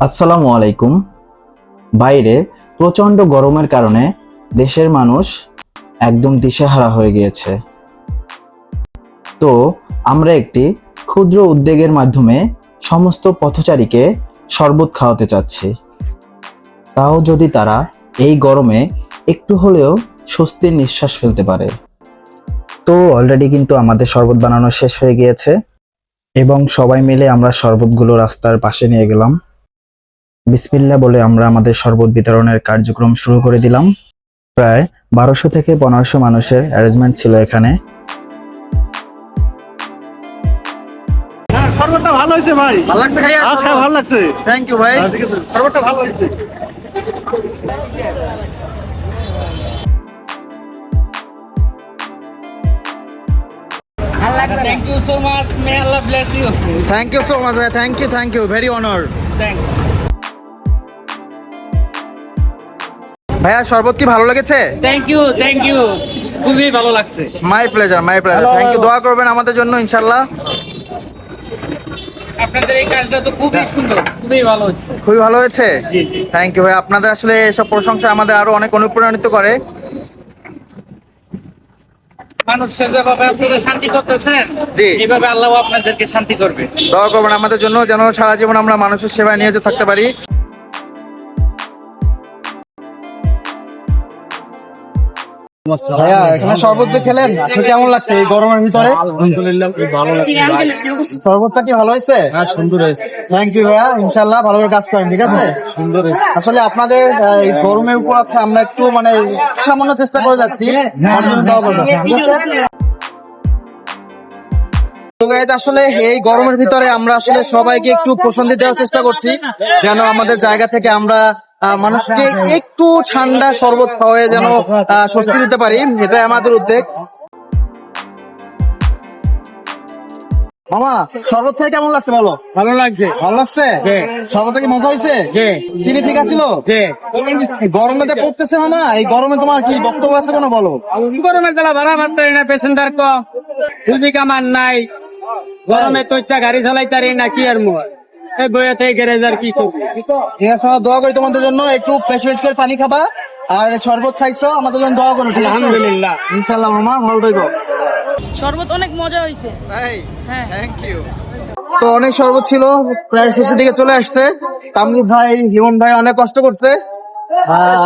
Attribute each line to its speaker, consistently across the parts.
Speaker 1: আসসালামু আলাইকুম। বাইরে প্রচণ্ড গরমের কারণে দেশের মানুষ একদম দিশেহারা হয়ে গিয়েছে। তো আমরা একটি ক্ষুদ্র উদ্যোগের মাধ্যমে সমস্ত পথচারীকে শরবত খাওয়াতে চাচ্ছি। তাও যদি তারা এই গরমে একটু হলেও স্বস্তির নিঃশ্বাস ফেলতে পারে। তো অলরেডি কিন্তু আমাদের শরবত বানানো শেষ হয়ে গিয়েছে এবং সবাই মিলে আমরা শরবতগুলো রাস্তার পাশে নিয়ে গেলাম। বিসমিল্লা বলে আমরা আমাদের শরবত বিতরণের কার্যক্রম শুরু করে দিলাম। প্রায় বারোশো থেকে পনেরোশো মানুষের অ্যারেঞ্জমেন্ট ছিল এখানে।
Speaker 2: শরবতটা ভালো হয়েছে ভাই।
Speaker 3: ভালো লাগছে ভাইয়া
Speaker 2: আচ্ছা ভালো লাগছে।
Speaker 3: থ্যাংক ইউ ভাই।
Speaker 2: শরবতটা ভালো হয়েছে।
Speaker 4: Thank you so much. May Allah bless you.
Speaker 3: Thank you so much ভাই। Thank you thank you very honour
Speaker 4: Thanks.
Speaker 3: ভাইয়া শরবত কি ভালো লেগেছে?
Speaker 4: Thank you, thank you. খুবই ভালো লাগছে।
Speaker 3: My pleasure my pleasure thank you দোয়া করবেন আমাদের জন্য ইনশাল্লাহ
Speaker 4: আপনাদের এই কাজটা তো খুবই সুন্দর খুবই ভালো হচ্ছে।
Speaker 3: খুবই ভালো হয়েছে?
Speaker 4: জি জি।
Speaker 3: থ্যাংক ইউ ভাই আপনাদের আসলে এসব প্রশংসা আমাদের আরও অনেক অনুপ্রাণিত করে।
Speaker 4: মানুষের যেভাবে আপনারা শান্তি করতেছেন এইভাবে আল্লাহ আপনাদেরকে শান্তি করবে।
Speaker 3: দোয়া করবেন আমাদের জন্য যেন সারা জীবন আমরা মানুষের সেবায় নিয়োজিত থাকতে পারি। ভাইয়া এখানে শরবত যে খেলেন আসলে কেমন লাগছে এই গরমের ভিতরে?
Speaker 2: আলহামদুলিল্লাহ ভালো লাগছে।
Speaker 3: শরবতটা কি ভালো হয়েছে?
Speaker 2: হ্যাঁ সুন্দর হয়েছে।
Speaker 3: থ্যাংক ইউ ভাইয়া। ইনশাল্লাহ ভালো করে কাজ করেন ঠিক আছে?
Speaker 2: সুন্দর
Speaker 3: আসলে আপনাদের এই গরমের উপর আমরা একটু মানে সামান্য চেষ্টা করে যাচ্ছি? তো guys, আসলে এই গরমের ভিতরে আমরা আসলে সবাইকে একটু প্রশান্তি দেওয়ার চেষ্টা করছি যেন আমাদের জায়গা থেকে আমরা মানুষকে একটু ঠান্ডা শরবত খাওয়ায় যেন স্বস্তি দিতে পারি। এটাই আমাদের উদ্যোগ। মামা শরবত কেমন লাগছে বলো?
Speaker 2: ভালো লাগছে।
Speaker 3: ভালো লাগছে? শরবতটা কি মজা হয়েছে? চিনি ঠিক আছিল? গরমে যে পড়তেছে মামা এই গরমে তোমার কি বক্তব্য আছে কোনো বলো?
Speaker 5: গরমের বেলা ভাড়া মারতে না কামান নাই। গরমে তো ইচ্ছা গাড়ি চালাইতে পারি না কি আর মোর এই বইয়াতে গ্যারেজ আর কি করবি?
Speaker 3: ঠিক আছে দোয়া করি তোমাদের জন্য। একটু করে পানি খাবা আর শরবত খাইছো আমাদের জন্য দোয়া করো ঠিক আছে?
Speaker 5: আলহামদুলিল্লাহ।
Speaker 3: মামা ভালো থাকো।
Speaker 6: শরবত অনেক মজা হয়েছে।
Speaker 3: তাই?
Speaker 6: হ্যাঁ।
Speaker 3: থ্যাংক ইউ তো অনেক শরবত ছিল প্রায় শেষের দিকে চলে আসছে। তামজিদ ভাই হিমন ভাই অনেক কষ্ট করছে।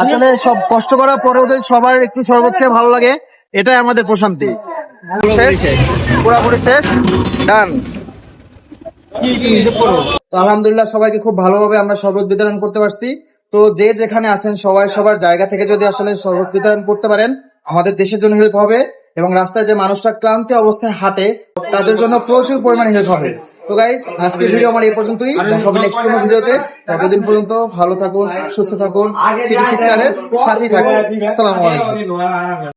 Speaker 3: আসলে সব কষ্ট করার পরেও যদি সবার একটু শরবত খেয়ে ভালো লাগে এটাই আমাদের প্রশান্তি। শেষ। পুরাপুরি শেষ। ডান তো আলহামদুলিল্লাহ সবাইকে খুব ভালোভাবে আমরা শরবত বিতরণ করতে পারছি। তো যে যেখানে আছেন সবাই সবার জায়গা থেকে যদি আসলে শরবত বিতরণ করতে পারেন, আমাদের দেশের জন্য হেল্প হবে এবং রাস্তায় যে মানুষটা ক্লান্তি অবস্থায় হাঁটে, তাদের জন্য প্রচুর পরিমাণে হেল্প হবে। তো গাইস আজকের ভিডিও আমার এই পর্যন্তই। হবে নেক্সট কোনো ভিডিওতে ততদিন পর্যন্ত ভালো থাকুন, সুস্থ থাকুন সাথেই থাকুন। আসসালামু আলাইকুম।